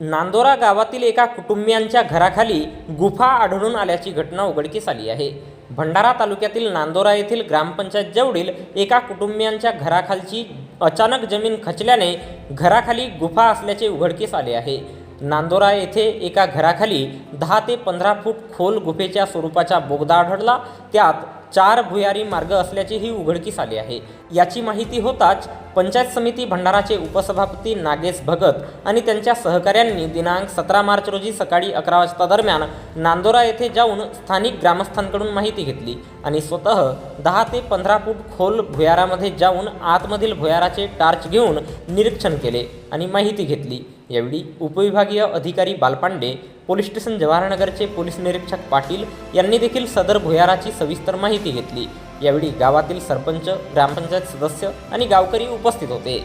नांदोरा गावातील एका कुटुंबियांच्या घराखाली गुफा आढळून आल्याची घटना उघडकीस आली आहे. भंडारा तालुक्यातील नांदोरा येथील ग्रामपंचायत जवळील एका कुटुंबियांच्या घराखालची अचानक जमीन खचल्याने घराखाली गुफा असल्याचे उघडकीस आले आहे. नांदोरा येथे एका घराखाली दहा ते पंधरा फूट खोल गुफेच्या स्वरूपाचा बोगदा आढळला. त्यात चार भुयारी मार्ग असल्याचेही उघडकीस आले आहे. याची माहिती होताच पंचायत समिती भंडाराचे उपसभापती नागेश भगत आणि त्यांच्या सहकाऱ्यांनी दिनांक सतरा मार्च रोजी सकाळी अकरा वाजता दरम्यान नांदोरा येथे जाऊन स्थानिक ग्रामस्थांकडून माहिती घेतली आणि स्वतः दहा ते पंधरा फूट खोल भुयारामध्ये जाऊन आतमधील भुयाराचे टार्च घेऊन निरीक्षण केले आणि माहिती घेतली. यावेळी उपविभागीय अधिकारी बालपांडे पोलीस स्टेशन जवाहरनगरचे पोलीस निरीक्षक पाटील यांनी देखील सदर भुयाराची सविस्तर माहिती घेतली. यावेळी गावातील सरपंच ग्रामपंचायत सदस्य आणि गावकरी उपस्थित होते.